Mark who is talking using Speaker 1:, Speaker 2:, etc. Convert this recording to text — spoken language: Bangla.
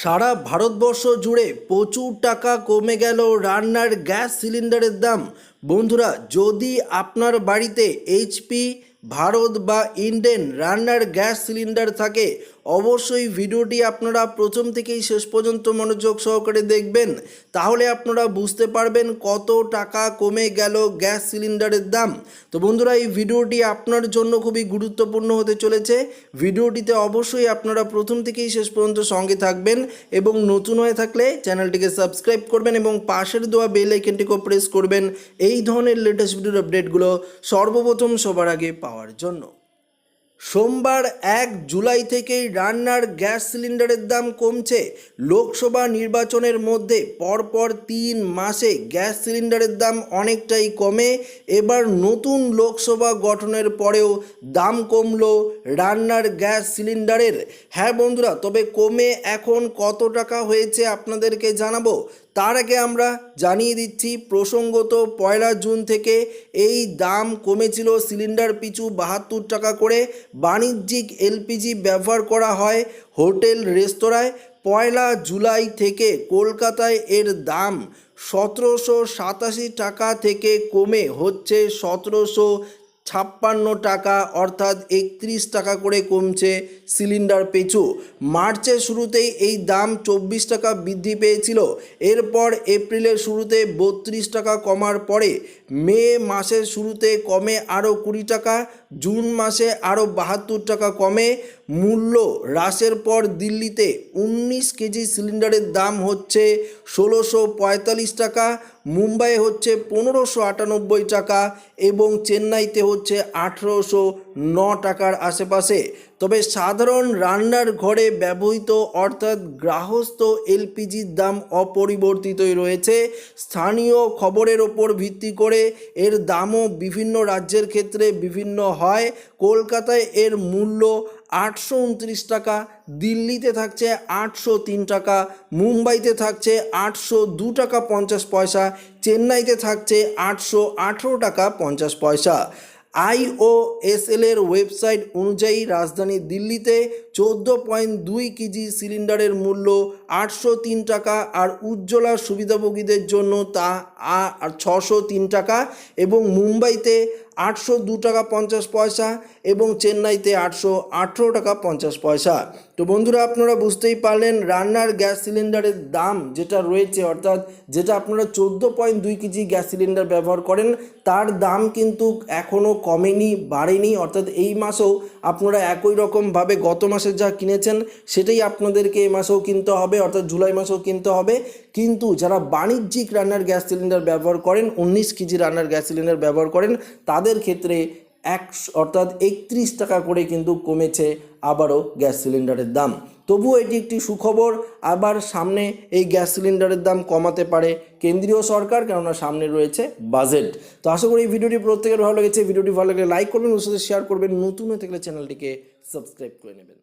Speaker 1: সারা ভারতবর্ষ জুড়ে প্রচুর টাকা কমে গেল রান্নার গ্যাস সিলিন্ডারের দাম। বন্ধুরা, যদি আপনার বাড়িতে এইচপি ভারত বা ইন্ডেন রান্নার গ্যাস সিলিন্ডার থাকে, অবশ্যই ভিডিওটি আপনারা প্রথম থেকেই শেষ পর্যন্ত মনোযোগ সহকারে দেখবেন। তাহলে আপনারা বুঝতে পারবেন কত টাকা কমে গেল গ্যাস সিলিন্ডারের দাম। তো বন্ধুরা, এই ভিডিওটি আপনার জন্য খুবই গুরুত্বপূর্ণ হতে চলেছে। ভিডিওটিতে অবশ্যই আপনারা প্রথম থেকেই শেষ পর্যন্ত সঙ্গে থাকবেন এবং নতুন হয়ে থাকলে চ্যানেলটিকে সাবস্ক্রাইব করবেন এবং পাশের দেওয়া বেল আইকনটিকেও প্রেস করবেন। এই ধরনের লেটেস্ট ভিডিওর আপডেটগুলো সর্বপ্রথম সবার আগে পাওয়ার জন্য। সোমবার এক জুলাই থেকেই রান্নার গ্যাস সিলিন্ডারের দাম কমছে। লোকসভা নির্বাচনের মধ্যে পরপর তিন মাসে গ্যাস সিলিন্ডারের দাম অনেকটাই কমে। এবার নতুন লোকসভা গঠনের পরেও দাম কমলো রান্নার গ্যাস সিলিন্ডারের। হ্যাঁ বন্ধুরা, তবে কমে এখন কত টাকা হয়েছে আপনাদেরকে জানাব। তার আগে আমরা জানিয়ে দিচ্ছি, প্রসঙ্গত পয়লা জুন থেকে এই দাম কমেছিল সিলিন্ডার পিছু বাহাত্তর টাকা করে। বাণিজ্যিক এলপিজি ব্যবহার করা হয় হোটেল, রেস্তোরাঁয়। পয়লা জুলাই থেকে কলকাতায় এর দাম সতেরোশো সাতাশি টাকা থেকে কমে হচ্ছে সতেরোশো ছাপ্পান্ন টাকা, অর্থাৎ একত্রিশ টাকা করে কমছে সিলিন্ডার পিছু মার্চের শুরুতেই এই দাম চব্বিশ টাকা বৃদ্ধি পেয়েছিল। এরপর এপ্রিলের শুরুতে বত্রিশ টাকা কমার পরে মে মাসের শুরুতে কমে আরও কুড়ি টাকা, জুন মাসে আরও বাহাত্তর টাকা কমে। মূল্য হ্রাসের পর দিল্লিতে উনিশ কেজি সিলিন্ডারের দাম হচ্ছে ষোলোশো পঁয়তাল্লিশ টাকা মুম্বাই হচ্ছে পনেরোশো আটানব্বই টাকা এবং চেন্নাইতে হচ্ছে আঠেরোশো ন টাকার আশেপাশে। তবে সাধারণ রান্নার ঘরে ব্যবহৃত অর্থাৎ গ্রাহস্থ এলপিজির দাম অপরিবর্তিতই রয়েছে। স্থানীয় খবরের ওপর ভিত্তি করে এর দামও বিভিন্ন রাজ্যের ক্ষেত্রে বিভিন্ন হয়। কলকাতায় এর মূল্য আটশো উনত্রিশ টাকা, দিল্লিতে থাকছে আটশো তিন টাকা, মুম্বাইতে থাকছে আটশো দু টাকা পঞ্চাশ পয়সা, চেন্নাইতে থাকছে আটশো আঠেরো টাকা পঞ্চাশ পয়সা। আইওএসএল এর ওয়েবসাইট অনুযায়ী রাজধানী দিল্লিতে চোদ্দ পয়েন্ট দুই কেজি সিলিন্ডারের মূল্য আটশো তিন টাকা আর উজ্জ্বলা সুবিধাভোগীদের জন্য তা ছশো তিন টাকা এবং মুম্বাইতে আটশো দু টাকা পঞ্চাশ পয়সা এবং চেন্নাইতে আটশো আঠেরো টাকা পঞ্চাশ পয়সা। তো বন্ধুরা, আপনারা বুঝতেই পারলেন রান্নার গ্যাস সিলিন্ডারের দাম যেটা রয়েছে, অর্থাৎ যেটা আপনারা চোদ্দ পয়েন্ট দুই কেজি গ্যাস সিলিন্ডার ব্যবহার করেন, তার দাম কিন্তু এখনও কমেনি, বাড়েনি। অর্থাৎ এই মাসেও আপনারা একই রকমভাবে গত মাসে যা কিনেছেন, সেটাই আপনাদেরকে এই মাসেও কিনতে হবে, অর্থাৎ জুলাই মাসেও কিনতে হবে। কিন্তু যারা বাণিজ্যিক রান্নার গ্যাস সিলিন্ডার ব্যবহার করেন, উনিশ কেজি রান্নার গ্যাস সিলিন্ডার ব্যবহার করেন, তাদের ক্ষেত্রে এক অর্থাৎ একত্রিশ টাকা করে কিন্তু কমেছে আবারও গ্যাস সিলিন্ডারের দাম। তবুও এটি একটি সুখবর, আবার সামনে এই গ্যাস সিলিন্ডারের দাম কমাতে পারে কেন্দ্রীয় সরকার, কেননা সামনে রয়েছে বাজেট। তো আশা করি এই ভিডিওটি প্রত্যেকের ভালো লেগেছে। ভিডিওটি ভালো লাগলে লাইক করবেন ওর সাথে শেয়ার করবেন। নতুন হয়ে থাকলে চ্যানেলটিকে সাবস্ক্রাইব করে নেবেন।